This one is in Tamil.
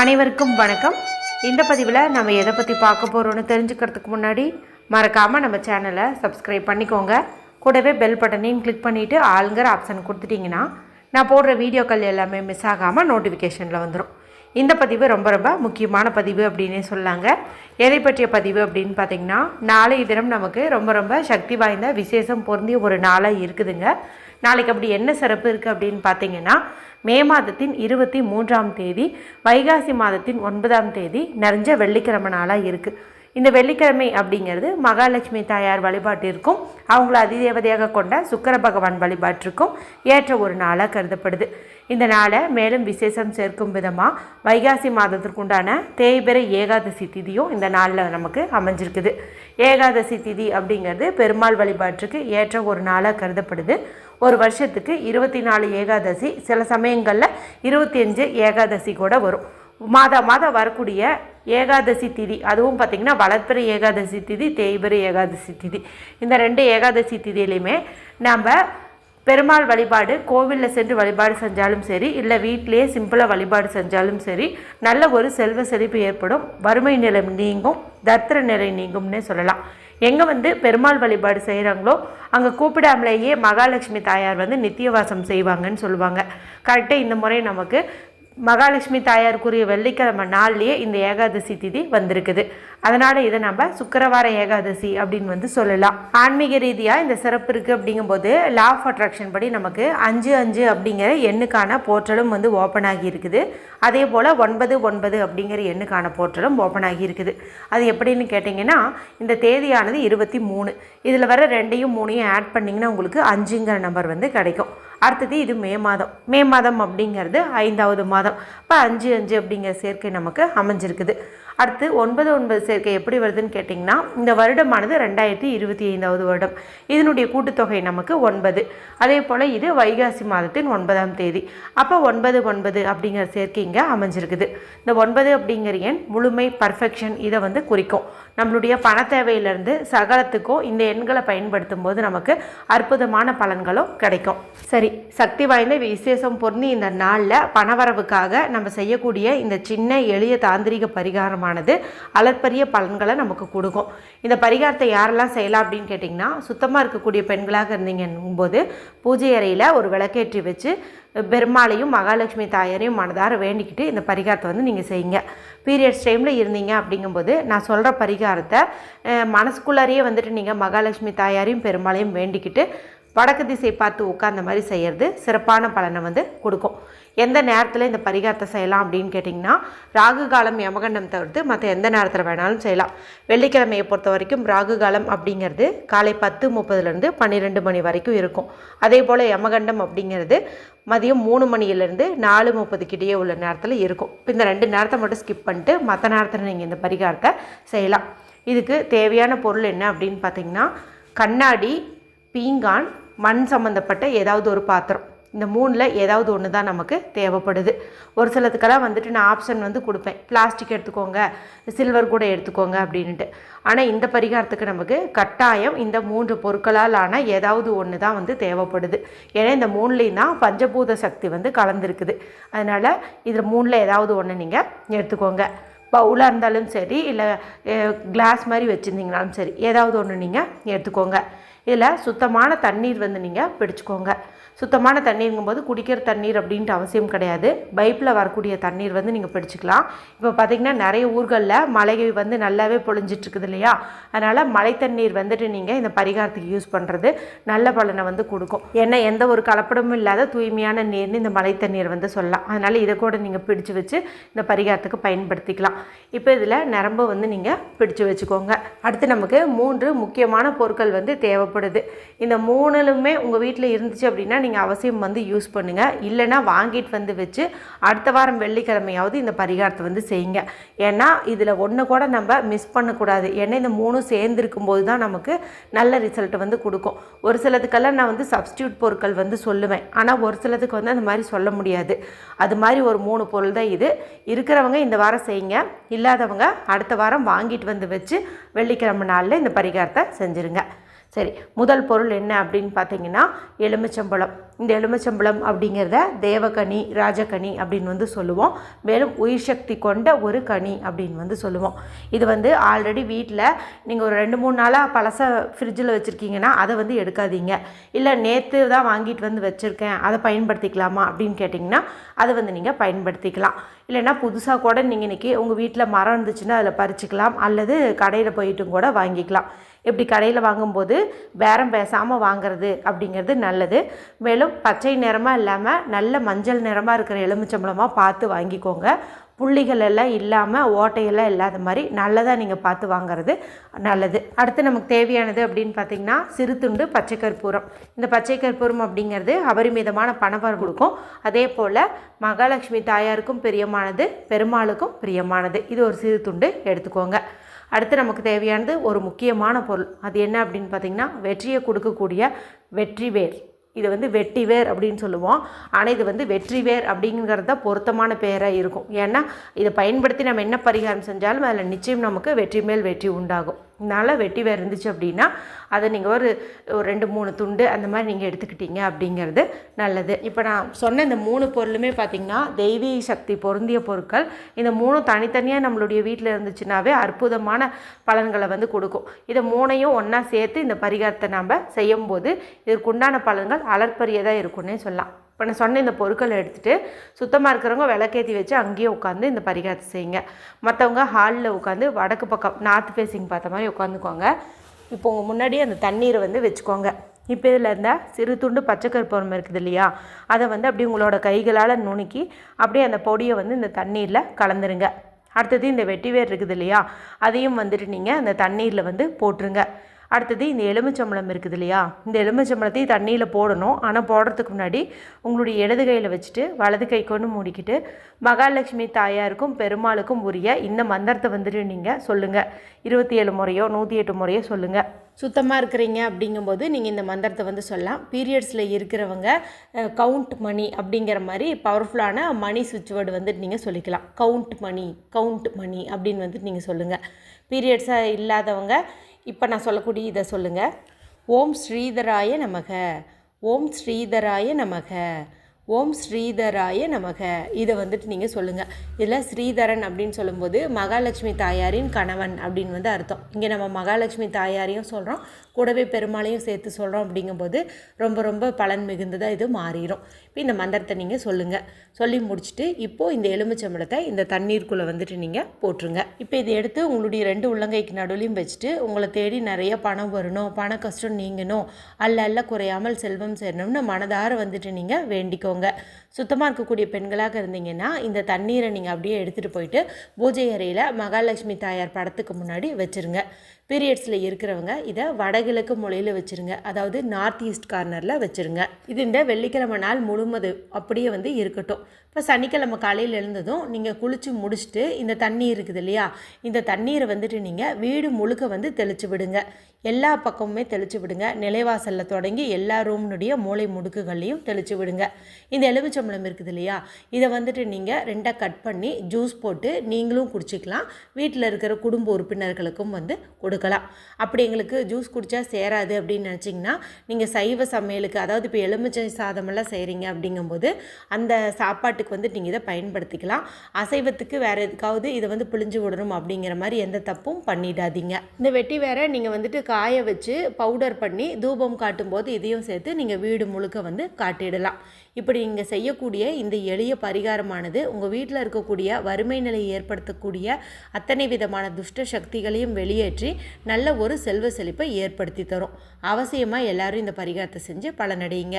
அனைவருக்கும் வணக்கம். இந்த பதிவில் நம்ம எதை பற்றி பார்க்க போகிறோன்னு தெரிஞ்சுக்கிறதுக்கு முன்னாடி மறக்காமல் நம்ம சேனலை சப்ஸ்கிரைப் பண்ணிக்கோங்க. கூடவே பெல் பட்டனையும் கிளிக் பண்ணிவிட்டு ஆளுங்கிற ஆப்ஷன் கொடுத்துட்டிங்கன்னா நான் போடுற வீடியோக்கள் எல்லாமே மிஸ் ஆகாமல் நோட்டிஃபிகேஷனில் வந்துடும் இந்த பதிவு ரொம்ப ரொம்ப முக்கியமான பதிவு அப்படின்னே சொல்லாங்க. எதை பற்றிய பதிவு அப்படின்னு பார்த்தீங்கன்னா நாளைய தினம் நமக்கு ரொம்ப ரொம்ப சக்தி வாய்ந்த விசேஷம் பொருந்திய ஒரு நாளாக இருக்குதுங்க. நாளைக்கு அப்படி என்ன சிறப்பு இருக்குது அப்படின்னு பார்த்தீங்கன்னா மே மாதத்தின் இருபத்தி மூன்றாம் தேதி வைகாசி மாதத்தின் ஒன்பதாம் தேதி நிறைஞ்ச வெள்ளிக்கிழமை நாளாக இருக்குது இந்த வெள்ளிக்கிழமை அப்படிங்கிறது மகாலட்சுமி தாயார் வழிபாட்டிற்கும் அவங்கள அதிதேவதையாக கொண்ட சுக்கர பகவான் வழிபாட்டிற்கும் ஏற்ற ஒரு நாளாக கருதப்படுது. இந்த நாளை மேலும் விசேஷம் சேர்க்கும் விதமாக வைகாசி மாதத்திற்குண்டான தேய்பிறை ஏகாதசி திதியும் இந்த நாளில் நமக்கு அமைஞ்சிருக்குது. ஏகாதசி திதி அப்படிங்கிறது பெருமாள் வழிபாட்டுக்கு ஏற்ற ஒரு நாளாக கருதப்படுது. ஒரு வருஷத்துக்கு இருபத்தி நாலு ஏகாதசி. சில சமயங்களில் இருபத்தி அஞ்சு ஏகாதசி கூட வரும். மாதா மாதம் வரக்கூடிய ஏகாதசி திதி அதுவும் பார்த்திங்கன்னா வளர்ப்பிற ஏகாதசி திதி தேய்பிற ஏகாதசி திதி. இந்த ரெண்டு ஏகாதசி திதியிலையுமே நம்ம பெருமாள் வழிபாடு கோவிலில் சென்று வழிபாடு செஞ்சாலும் சரி இல்லை வீட்டிலேயே சிம்பிளாக வழிபாடு செஞ்சாலும் சரி நல்ல ஒரு செல்வ செழிப்பு ஏற்படும். வறுமை நிலை நீங்கும் தத்திர நிலை நீங்கும்னே சொல்லலாம். எங்கே வந்து பெருமாள் வழிபாடு செய்கிறாங்களோ அங்கே கூப்பிடாமலேயே மகாலட்சுமி தாயார் வந்து நித்தியவாசம் செய்வாங்கன்னு சொல்லுவாங்க. கரெக்டாக இந்த முறை நமக்கு மகாலட்சுமி தாயாருக்குரிய வெள்ளிக்கிழமை நாள்லேயே இந்த ஏகாதசி திதி வந்திருக்குது. அதனால் இதை நம்ம சுக்கரவார ஏகாதசி அப்படின்னு வந்து சொல்லலாம். ஆன்மீக ரீதியாக இந்த சிறப்பு இருக்குது அப்படிங்கும்போது லா ஆஃப் அட்ராக்ஷன் படி நமக்கு அஞ்சு அஞ்சு அப்படிங்கிற எண்ணுக்கான போர்ட்டலும் வந்து ஓப்பன் ஆகியிருக்குது அதே போல் ஒன்பது ஒன்பது அப்படிங்கிற எண்ணுக்கான போர்ட்டலும் ஓப்பன் ஆகியிருக்குது அது எப்படின்னு கேட்டிங்கன்னா இந்த தேதியானது இருபத்தி மூணு. இதில் வர ரெண்டையும் மூணையும் ஆட் பண்ணிங்கன்னா உங்களுக்கு அஞ்சுங்கிற நம்பர் வந்து கிடைக்கும். அடுத்தது இது மே மாதம். மே மாதம் அப்படிங்கிறது ஐந்தாவது மாதம். இப்போ அஞ்சு அஞ்சு அப்படிங்கிற சேர்க்கை நமக்கு அமைஞ்சிருக்குது. அடுத்து ஒன்பது ஒன்பது சேர்க்கை எப்படி வருதுன்னு கேட்டிங்கன்னா இந்த வருடமானது ரெண்டாயிரத்தி இருபத்தி ஐந்தாவது வருடம். இதனுடைய கூட்டுத்தொகை நமக்கு ஒன்பது. அதே போல் இது வைகாசி மாதத்தின் ஒன்பதாம் தேதி. அப்போ ஒன்பது ஒன்பது அப்படிங்கிற சேர்க்கை இங்கே அமைஞ்சிருக்குது. இந்த ஒன்பது அப்படிங்கிற எண் முழுமை பர்ஃபெக்ஷன் இதை வந்து குறிக்கும். நம்மளுடைய பண தேவையிலிருந்து சகலத்துக்கும் இந்த எண்களை பயன்படுத்தும் போது நமக்கு அற்புதமான பலன்களும் கிடைக்கும். சரி சக்தி வாய்ந்த விசேஷம் பொருந்தி இந்த நாளில் பணவரவுக்காக நம்ம செய்யக்கூடிய இந்த சின்ன எளிய தாந்திரிக பரிகாரம் பரிகாரமானது அளப்பரிய பலன்களை நமக்கு கொடுக்கும். இந்த பரிகாரத்தை யாரெல்லாம் செய்யலாம் அப்படின்னு கேட்டிங்கன்னா சுத்தமாக இருக்கக்கூடிய பெண்களாக இருந்தீங்கன்னும் போது பூஜை அறையில் ஒரு விளக்கேற்றி வச்சு பெருமாளையும் மகாலட்சுமி தாயாரையும் மனதார வேண்டிக்கிட்டு இந்த பரிகாரத்தை வந்து நீங்கள் செய்யுங்க. பீரியட்ஸ் டைமில் இருந்தீங்க அப்படிங்கும்போது நான் சொல்கிற பரிகாரத்தை மனசுக்குள்ளாரையே வந்துட்டு நீங்கள் மகாலட்சுமி தாயாரையும் பெருமாளையும் வேண்டிக்கிட்டு வடக்கு திசை பார்த்து உட்கார்ந்த மாதிரி செய்கிறது சிறப்பான பலனை வந்து கொடுக்கும். எந்த நேரத்தில் இந்த பரிகாரத்தை செய்யலாம் அப்படின்னு கேட்டிங்கன்னா ராகு காலம் யமகண்டம் தவிர்த்து மற்ற எந்த நேரத்தில் வேணாலும் செய்யலாம். வெள்ளிக்கிழமையை பொறுத்த வரைக்கும் ராகு காலம் அப்படிங்கிறது காலை பத்து முப்பதுலேருந்து பன்னிரெண்டு மணி வரைக்கும் இருக்கும். அதே போல் யமகண்டம் அப்படிங்கிறது மதியம் மூணு மணியிலேருந்து நாலு முப்பதுக்கிட்டேயே உள்ள நேரத்தில் இருக்கும். இப்போ இந்த ரெண்டு நேரத்தை மட்டும் ஸ்கிப் பண்ணிட்டு மற்ற நேரத்தில் நீங்கள் இந்த பரிகாரத்தை செய்யலாம். இதுக்கு தேவையான பொருள் என்ன அப்படின்னு பார்த்தீங்கன்னா கண்ணாடி பீங்கான் மண் சம்மந்தப்பட்ட ஏதாவது ஒரு பாத்திரம். இந்த மூணில் ஏதாவது ஒன்று தான் நமக்கு தேவைப்படுது. ஒரு சிலத்துக்கெல்லாம் வந்துட்டு நான் ஆப்ஷன் வந்து கொடுப்பேன். பிளாஸ்டிக் எடுத்துக்கோங்க சில்வர் கூட எடுத்துக்கோங்க அப்படின்ட்டு ஆனால் இந்த பரிகாரத்துக்கு நமக்கு கட்டாயம் இந்த மூன்று பொருட்களால் ஆன ஏதாவது ஒன்று தான் வந்து தேவைப்படுது. ஏன்னா இந்த மூணுலேயும் தான் பஞ்சபூத சக்தி வந்து கலந்துருக்குது. அதனால் இதில் மூணில் ஏதாவது ஒன்று நீங்கள் எடுத்துக்கோங்க. பவுலாக இருந்தாலும் சரி இல்லை கிளாஸ் மாதிரி வச்சுருந்தீங்கனாலும் சரி ஏதாவது ஒன்று நீங்கள் எடுத்துக்கோங்க. இதில் சுத்தமான தண்ணீர் வந்து நீங்கள் பிடிச்சிக்கோங்க. சுத்தமான தண்ணீருங்கும்போது குடிக்கிற தண்ணீர் அப்படின்ட்டு அவசியம் கிடையாது. பைப்பில் வரக்கூடிய தண்ணீர் வந்து நீங்கள் பிடிச்சிக்கலாம். இப்போ பார்த்தீங்கன்னா நிறைய ஊர்களில் மழை வந்து நல்லாவே பொழிஞ்சிட்ருக்குது இல்லையா? அதனால் மழை தண்ணீர் வந்துட்டு நீங்கள் இந்த பரிகாரத்துக்கு யூஸ் பண்ணுறது நல்ல பலனை வந்து கொடுக்கும். ஏன்னா எந்த ஒரு கலப்படமும் இல்லாத தூய்மையான நீர்னு இந்த மழை தண்ணீர் வந்து சொல்லலாம். அதனால் இதை கூட நீங்கள் பிடிச்சு வச்சு இந்த பரிகாரத்துக்கு பயன்படுத்திக்கலாம். இப்போ இதில் நரம்பு வந்து நீங்கள் பிடிச்சு வச்சுக்கோங்க. அடுத்து நமக்கு மூன்று முக்கியமான பொருட்கள் வந்து தேவைப்படுது. இந்த மூணுலுமே உங்கள் வீட்டில் இருந்துச்சு அப்படின்னா நீங்கள் அவசியம் வந்து யூஸ் பண்ணுங்கள் இல்லைன்னா வாங்கிட்டு வந்து வச்சு அடுத்த வாரம் வெள்ளிக்கிழமையாவது இந்த பரிகாரத்தை வந்து செய்யுங்க. ஏன்னா இதில் ஒன்று கூட நம்ம மிஸ் பண்ணக்கூடாது. ஏன்னா இந்த மூணும் சேர்ந்துருக்கும் போது தான் நமக்கு நல்ல ரிசல்ட் வந்து கொடுக்கும். ஒரு சிலதுக்கெல்லாம் நான் வந்து சப்ஸ்டியூட் பொருட்கள் வந்து சொல்லுவேன். ஆனால் ஒரு சிலதுக்கு வந்து அந்த மாதிரி சொல்ல முடியாது. அது மாதிரி ஒரு மூணு பொருள் தான் இது. இருக்கிறவங்க இந்த வாரம் செய்யுங்க. இல்லாதவங்க அடுத்த வாரம் வாங்கிட்டு வந்து வச்சு வெள்ளிக்கிழமை நாளில் இந்த பரிகாரத்தை செஞ்சுருங்க. சரி முதல் பொருள் என்ன அப்படின்னு பார்த்தீங்கன்னா எலுமிச்சம்பழம். இந்த எலுமிச்சம்பழம் அப்படிங்கிறத தேவகனி ராஜகனி அப்படின்னு வந்து சொல்லுவோம். மேலும் உயிர் சக்தி கொண்ட ஒரு கனி அப்படின்னு வந்து சொல்லுவோம். இது வந்து ஆல்ரெடி வீட்டில் நீங்கள் ஒரு ரெண்டு மூணு நாளாக பழச ஃப்ரிட்ஜில் வச்சுருக்கீங்கன்னா அதை வந்து எடுக்காதீங்க. இல்லை நேற்று தான் வாங்கிட்டு வந்து வச்சுருக்கேன். அதை பயன்படுத்திக்கலாமா அப்படின்னு கேட்டிங்கன்னா அதை வந்து நீங்கள் பயன்படுத்திக்கலாம். இல்லைன்னா புதுசாக கூட நீங்கள் இன்றைக்கி உங்கள் வீட்டில் மரம் இருந்துச்சுன்னா அதில் பறிச்சுக்கலாம். அல்லது கடையில் போயிட்டும் கூட வாங்கிக்கலாம். இப்படி கடையில் வாங்கும்போது பேரம் பேசாமல் வாங்குறது அப்படிங்கிறது நல்லது. மேலும் பச்சை நிறமாக இல்லாமல் நல்ல மஞ்சள் நிறமாக இருக்கிற எலுமிச்சம்பழமாக பார்த்து வாங்கிக்கோங்க. புள்ளிகள் எல்லாம் இல்லாமல் ஓட்டையெல்லாம் இல்லாத மாதிரி நல்லதாக நீங்கள் பார்த்து வாங்குறது நல்லது. அடுத்து நமக்கு தேவையானது அப்படின்னு பார்த்தீங்கன்னா சிறு துண்டு பச்சை கற்பூரம். இந்த பச்சை கற்பூரம் அப்படிங்கிறது அபரிமிதமான பணவரம் கொடுக்கும். அதே போல் மகாலட்சுமி தாயாருக்கும் பிரியமானது பெருமாளுக்கும் பிரியமானது. இது ஒரு சிறு துண்டு எடுத்துக்கோங்க. அடுத்து நமக்கு தேவையானது ஒரு முக்கியமான பொருள். அது என்ன அப்படின்னு பார்த்தீங்கன்னா வெற்றியை கொடுக்கக்கூடிய வெற்றி வேர் இது வந்து வெட்டிவேர் அப்படின்னு சொல்லுவோம். ஆனால் இது வந்து வெற்றிவேர் அப்படிங்கிறது தான் பொருத்தமான பேராக இருக்கும். ஏன்னா இதை பயன்படுத்தி நம்ம என்ன பரிகாரம் செஞ்சாலும் அதில் நிச்சயம் நமக்கு வெற்றி மேல் வெற்றி உண்டாகும். நல்ல வெட்டி வேர் இருந்துச்சு அப்படின்னா அதை நீங்கள் ஒரு ஒரு ரெண்டு மூணு துண்டு அந்த மாதிரி நீங்கள் எடுத்துக்கிட்டீங்க அப்படிங்கிறது நல்லது. இப்போ நான் சொன்ன இந்த மூணு பொருளுமே பார்த்திங்கன்னா தெய்வீக சக்தி பொருந்திய பொருட்கள். இந்த மூணும் தனித்தனியாக நம்மளுடைய வீட்டில் இருந்துச்சுனாவே அற்புதமான பலன்களை வந்து கொடுக்கும். இதை மூணையும் ஒன்றா சேர்த்து இந்த பரிகாரத்தை நம்ம செய்யும்போது இதற்குண்டான பலன்கள் அலற்பரியதாக இருக்குன்னே சொல்லலாம். இப்போ நான் சொன்ன இந்த பொருட்களை எடுத்துகிட்டு சுத்தமாக இருக்கிறவங்க விளக்கேற்றி வச்சு அங்கேயே உட்காந்து இந்த பரிகாரத்தை செய்யுங்க. மற்றவங்க ஹாலில் உட்காந்து வடக்கு பக்கம் நார்த் ஃபேஸிங் பார்த்த மாதிரி உட்காந்துக்கோங்க இப்போ உங்கள் முன்னாடி அந்த தண்ணீரை வந்து வச்சுக்கோங்க. இப்போ இதில் இருந்தால் சிறு துண்டு பச்சை கற்பூரம் இருக்குது இல்லையா? அதை வந்து அப்படி உங்களோட கைகளால் நுணுக்கி அப்படியே அந்த பொடியை வந்து இந்த தண்ணீரில் கலந்துருங்க. அடுத்தது இந்த வெட்டிவேர் இருக்குது இல்லையா? அதையும் வந்துட்டு நீங்கள் அந்த தண்ணீரில் வந்து போட்டுருங்க. அடுத்தது இந்த எலுமிச்சம்பளம் இருக்குது இல்லையா? இந்த எலுமிச்சம்பளத்தையும் தண்ணியில் போடணும். ஆனால் போடுறதுக்கு முன்னாடி உங்களுடைய இடது கையில் வச்சுட்டு வலது கை கொண்டு மூடிக்கிட்டு மகாலட்சுமி தாயாருக்கும் பெருமாளுக்கும் உரிய இந்த மந்திரத்தை வந்துட்டு நீங்கள் சொல்லுங்கள் இருபத்தி ஏழு முறையோ நூற்றி எட்டு முறையோ சொல்லுங்கள் சுத்தமாக இருக்கிறீங்க அப்படிங்கும்போது நீங்கள் இந்த மந்திரத்தை வந்து சொல்லலாம். பீரியட்ஸில் இருக்கிறவங்க கவுண்ட் மணி அப்படிங்கிற மாதிரி பவர்ஃபுல்லான மணி சுவிட்ச் வேர்டு வந்துட்டு நீங்கள் சொல்லிக்கலாம். கவுண்ட் மணி கவுண்ட் மணி அப்படின்னு வந்துட்டு நீங்கள் சொல்லுங்கள் பீரியட்ஸாக இல்லாதவங்க இப்போ நான் சொல்லக்கூடிய இதை சொல்லுங்கள் ஓம் ஸ்ரீதராய நமக. ஓம் ஸ்ரீதராய நமக. ஓம் ஸ்ரீதராய நமக. இதை வந்துட்டு நீங்கள் சொல்லுங்கள் இதில் ஸ்ரீதரன் அப்படின்னு சொல்லும்போது மகாலட்சுமி தாயாரின் கணவன் அப்படின்னு வந்து அர்த்தம். இங்கே நம்ம மகாலட்சுமி தாயாரையும் சொல்கிறோம் கூடவே பெருமாளையும் சேர்த்து சொல்கிறோம் அப்படிங்கும்போது ரொம்ப ரொம்ப பலன் மிகுந்ததாக இது மாறிடும் இப்போ இந்த மந்திரத்தை நீங்கள் சொல்லுங்கள் சொல்லி முடிச்சுட்டு இப்போது இந்த எலுமிச்சம்பழத்தை இந்த தண்ணீருக்குள்ளே வந்துட்டு நீங்கள் போட்டுருங்க. இப்போ இதை எடுத்து உங்களுடைய ரெண்டு உள்ளங்கைக்கு நடுவிலையும் வச்சுட்டு உங்களை தேடி நிறைய பணம் வரணும் பண கஷ்டம் நீங்கணும் அல்ல அல்ல குறையாமல் செல்வம் சேரணும்னு மனதார வந்துட்டு நீங்கள் இருக்கவங்க சுத்தமாக இருக்கக்கூடிய பெண்களாக இருந்தீங்கன்னா இந்த தண்ணீரை நீங்கள் அப்படியே எடுத்துகிட்டு போயிட்டு பூஜை அறையில் மகாலட்சுமி தாயார் படத்துக்கு முன்னாடி வச்சுருங்க. பீரியட்ஸில் இருக்கிறவங்க இதை வடகிழக்கு மொழியில் வச்சுருங்க. அதாவது நார்த் ஈஸ்ட் கார்னரில் வச்சுருங்க. இது இந்த வெள்ளிக்கிழமை நாள் முழுமது அப்படியே வந்து இருக்கட்டும். இப்போ சனிக்கிழமை காலையில் எழுந்ததும் நீங்கள் குளித்து முடிச்சுட்டு இந்த தண்ணி இருக்குது இல்லையா? இந்த தண்ணீரை வந்துட்டு நீங்கள் வீடு முழுக்க வந்து தெளித்து விடுங்க. எல்லா பக்கமுமே தெளித்து விடுங்க. நிலைவாசலில் தொடங்கி எல்லா ரூம்னுடைய மூளை முடுக்குகள்லையும் தெளித்து விடுங்க. இந்த எலுமிச்சம்பளம் இருக்குது இல்லையா? இதை வந்துட்டு நீங்கள் ரெண்டாக கட் பண்ணி ஜூஸ் போட்டு நீங்களும் குடிச்சிக்கலாம். வீட்டில் இருக்கிற குடும்ப உறுப்பினர்களுக்கும் வந்து கொடுக்கலாம். அப்படி எங்களுக்கு ஜூஸ் குடித்தா சேராது அப்படின்னு நினச்சிங்கன்னா நீங்கள் சைவ சமையலுக்கு அதாவது இப்போ எலுமிச்சை சாதமெல்லாம் செய்கிறீங்க அப்படிங்கும்போது அந்த சாப்பாட்டு சாப்பாட்டுக்கு வந்து நீங்கள் இதை பயன்படுத்திக்கலாம். அசைவத்துக்கு வேறு எதுக்காவது இதை வந்து பிழிஞ்சு விடணும் அப்படிங்கிற மாதிரி எந்த தப்பும் பண்ணிடாதீங்க. இந்த வெட்டி வேற நீங்கள் வந்துட்டு காய வச்சு பவுடர் பண்ணி தூபம் காட்டும்போது இதையும் சேர்த்து நீங்கள் வீடு முழுக்க வந்து காட்டிடலாம். இப்படி நீங்கள் செய்யக்கூடிய இந்த எளிய பரிகாரமானது உங்கள் வீட்டில் இருக்கக்கூடிய வறுமை நிலையை ஏற்படுத்தக்கூடிய அத்தனை விதமான துஷ்ட சக்திகளையும் வெளியேற்றி நல்ல ஒரு செல்வ செழிப்பை ஏற்படுத்தி தரும். அவசியமாக எல்லாரும் இந்த பரிகாரத்தை செஞ்சு பலனடையுங்க.